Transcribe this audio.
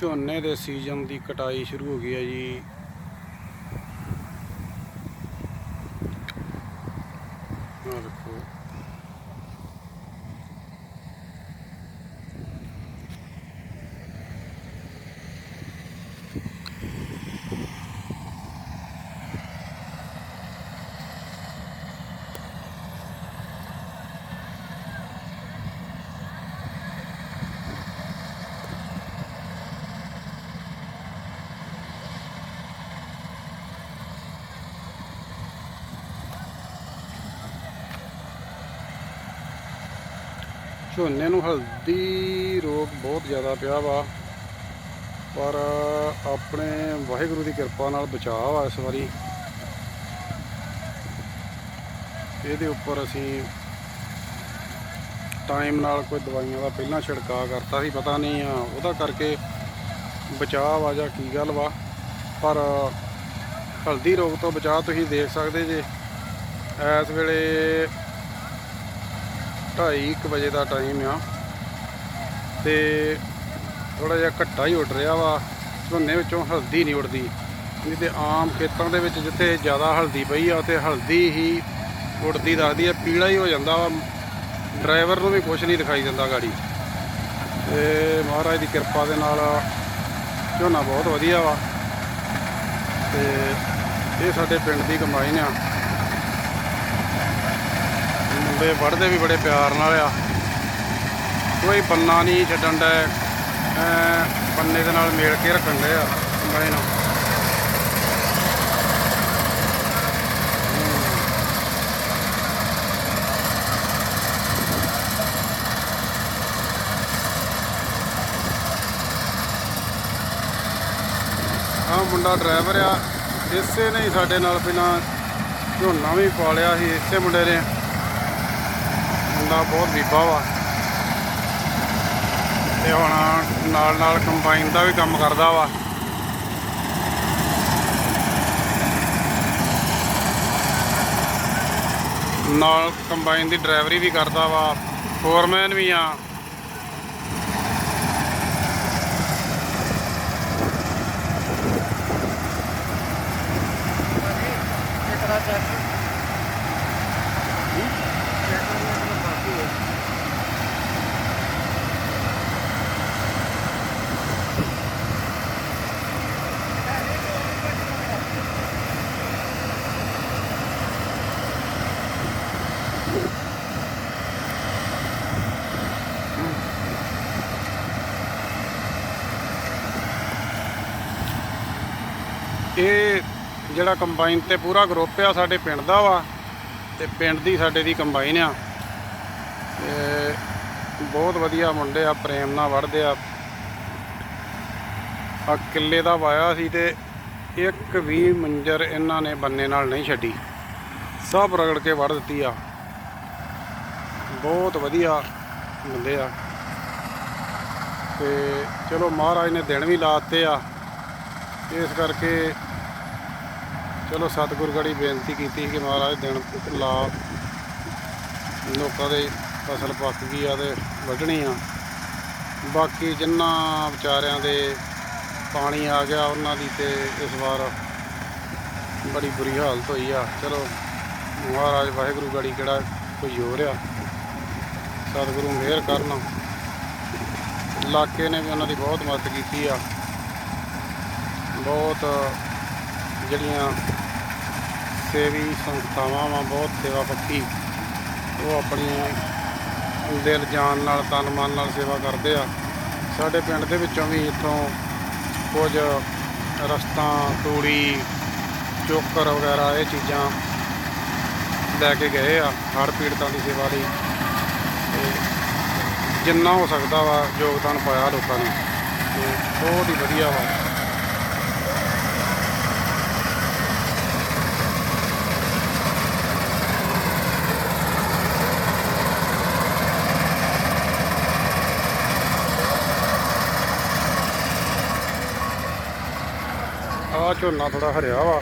ਝੋਨੇ ਦੇ ਸੀਜ਼ਨ ਦੀ ਕਟਾਈ ਸ਼ੁਰੂ ਹੋ ਗਈ ਹੈ ਜੀ। ਦੇਖੋ। ਝੋਨੇ ਨੂੰ ਹਲਦੀ ਰੋਗ ਬਹੁਤ ਜ਼ਿਆਦਾ ਪਿਆ ਵਾ, ਪਰ ਆਪਣੇ ਵਾਹਿਗੁਰੂ ਦੀ ਕਿਰਪਾ ਨਾਲ ਬਚਾਅ ਵਾ ਇਸ ਵਾਰੀ। ਇਹਦੇ ਉੱਪਰ ਅਸੀਂ ਟਾਈਮ ਨਾਲ ਕੋਈ ਦਵਾਈਆਂ ਦਾ ਪਹਿਲਾਂ ਛਿੜਕਾਅ ਕਰਤਾ ਸੀ, ਪਤਾ ਨਹੀਂ ਆ, ਉਹਦਾ ਕਰਕੇ ਬਚਾਅ ਵਾ ਜਾਂ ਕੀ ਗੱਲ ਵਾ, ਪਰ ਹਲਦੀ ਰੋਗ ਤੋਂ ਬਚਾਅ ਤੁਸੀਂ ਦੇਖ ਸਕਦੇ ਜੇ। ਇਸ ਵੇਲੇ 2:30 ਵਜੇ ਦਾ ਟਾਈਮ ਆ। ਤੇ ਥੋੜਾ ਜਿਹਾ ਘੱਟਾ ਹੀ ਉੱਡ ਰਿਹਾ ਵਾ। ਝੋਨੇ ਵਿੱਚੋਂ ਹਲਦੀ ਨਹੀਂ ਉੱਡਦੀ। ਨਹੀਂ ਤੇ ਆਮ ਖੇਤਾਂ ਦੇ ਵਿੱਚ ਜਿੱਥੇ ਜ਼ਿਆਦਾ ਹਲਦੀ ਪਈ ਆ ਤੇ ਹਲਦੀ ਹੀ ਉੱਡਦੀ ਦੱਸਦੀ ਆ, ਪੀਲਾ ਹੀ ਹੋ ਜਾਂਦਾ ਵਾ। ਡਰਾਈਵਰ ਨੂੰ ਵੀ ਕੁਝ ਨਹੀਂ ਦਿਖਾਈ ਦਿੰਦਾ ਗਾੜੀ। ਤੇ ਮਹਾਰਾਜ ਦੀ ਕਿਰਪਾ ਦੇ ਨਾਲ ਝੋਨਾ ਬਹੁਤ ਵਧੀਆ ਵਾ। ਤੇ ਇਹ ਸਾਡੇ ਪਿੰਡ ਦੀ ਕਮਾਈ ਆ। ਮੁੰਡੇ ਵੜਦੇ ਵੀ ਬੜੇ ਪਿਆਰ ਨਾਲ ਆ। ਕੋਈ ਬੰਨਾ ਨਹੀਂ ਛੱਡਣ ਦਾ। ਬੰਨੇ ਦੇ ਨਾਲ ਮੇਲ ਕੇ ਰੱਖਣ ਦੇ ਆ ਕੰਬਾਈਨ ਨੂੰ। ਆ ਮੁੰਡਾ ਡਰਾਈਵਰ ਆ, ਇਸੇ ਨੇ ਸਾਡੇ ਨਾਲ ਪਹਿਲਾਂ ਝੋਨਾ ਵੀ ਪਾਲਿਆ ਸੀ, ਇਸੇ ਮੁੰਡੇ ਨੇ। ਮੁੰਡਾ ਬਹੁਤ ਬੀਬਾ ਵਾ। ਤੇ ਹੁਣ ਨਾਲ ਨਾਲ ਕੰਬਾਈਨ ਦਾ ਵੀ ਕੰਮ ਕਰਦਾ ਵਾ। ਨਾਲ ਕੰਬਾਈਨ ਦੀ ਡਰਾਈਵਰੀ ਵੀ ਕਰਦਾ ਵਾ। ਫੋਰਮੈਨ ਵੀ ਆ। ਇਹ ਜਿਹੜਾ ਕੰਬਾਈਨ ਤੇ ਪੂਰਾ ਗਰੁੱਪ ਆ ਸਾਡੇ ਪਿੰਡ ਦਾ ਵਾ ਤੇ ਪਿੰਡ ਦੀ ਸਾਡੇ ਦੀ ਕੰਬਾਈਨ ਆ। ਤੇ ਬਹੁਤ ਵਧੀਆ ਮੁੰਡੇ ਆ, ਪ੍ਰੇਮ ਨਾਲ ਵੜਦੇ ਆ। ਆ ਕਿੱਲੇ ਦਾ ਵਾਇਆ ਸੀ ਤੇ ਇੱਕ ਵੀ ਮੰਜਰ ਇਹਨਾਂ ਨੇ ਬੰਨੇ ਨਾਲ ਨਹੀਂ ਛੱਡੀ। ਸਭ ਰਗੜ ਕੇ ਵੜ ਦਿੱਤੀ ਆ। ਬਹੁਤ ਵਧੀਆ ਬੰਦੇ ਆ। ਤੇ ਚਲੋ ਮਹਾਰਾਜ ਨੇ ਦਿਨ ਵੀ ਲਾਤੇ ਆ। ਇਸ ਕਰਕੇ ਚਲੋ ਸਤਿਗੁਰ ਗੜੀ ਬੇਨਤੀ ਕੀਤੀ ਕਿ ਮਹਾਰਾਜ ਦਿਨ ਲਾ ਲੋਕਾਂ ਦੇ ਫਸਲ ਪੱਕ ਗਈ ਆ ਤੇ ਵੱਢਣੀ ਆ। ਬਾਕੀ ਜਿੰਨਾ ਵਿਚਾਰਿਆਂ ਦੇ ਪਾਣੀ ਆ ਗਿਆ, ਉਹਨਾਂ ਦੀ ਤੇ ਇਸ ਵਾਰ ਬੜੀ ਬੁਰੀ ਹਾਲਤ ਹੋਈ ਆ। ਚਲੋ ਮਹਾਰਾਜ ਵਾਹਿਗੁਰੂ ਗੜੀ ਕਿਹੜਾ ਕੋਈ ਜ਼ੋਰ ਆ। ਸਤਿਗੁਰੂ ਮਿਹਰ ਕਰਨ। ਇਲਾਕੇ ਨੇ ਵੀ ਉਹਨਾਂ ਦੀ ਬਹੁਤ ਮਦਦ ਕੀਤੀ ਆ। ਬਹੁਤ ਜਿਹੜੀਆਂ ਸੇਵੀ ਸੰਸਥਾਵਾਂ ਵਾ, ਬਹੁਤ ਸੇਵਾ ਪੱਖੀ। ਉਹ ਆਪਣੀ ਦਿਲ, ਜਾਨ ਨਾਲ, ਤਨ, ਮਨ ਨਾਲ ਸੇਵਾ ਕਰਦੇ ਆ। ਸਾਡੇ ਪਿੰਡ ਦੇ ਵਿੱਚੋਂ ਵੀ ਇੱਥੋਂ ਕੁਝ ਰਸਤਾਂ, ਤੂੜੀ, ਚੋਕਰ ਵਗੈਰਾ, ਇਹ ਚੀਜ਼ਾਂ ਲੈ ਕੇ ਗਏ ਆ, ਹੜ੍ਹ ਪੀੜਤਾਂ ਦੀ ਸੇਵਾ ਲਈ। ਤੇ ਜਿੰਨਾ ਹੋ ਸਕਦਾ ਵਾ ਯੋਗਦਾਨ ਪਾਇਆ ਲੋਕਾਂ ਨੇ। ਤੇ ਬਹੁਤ ਹੀ ਵਧੀਆ ਵਾ। ਆ ਝੋਨਾ ਥੋੜਾ ਹਰਿਆ ਵਾ।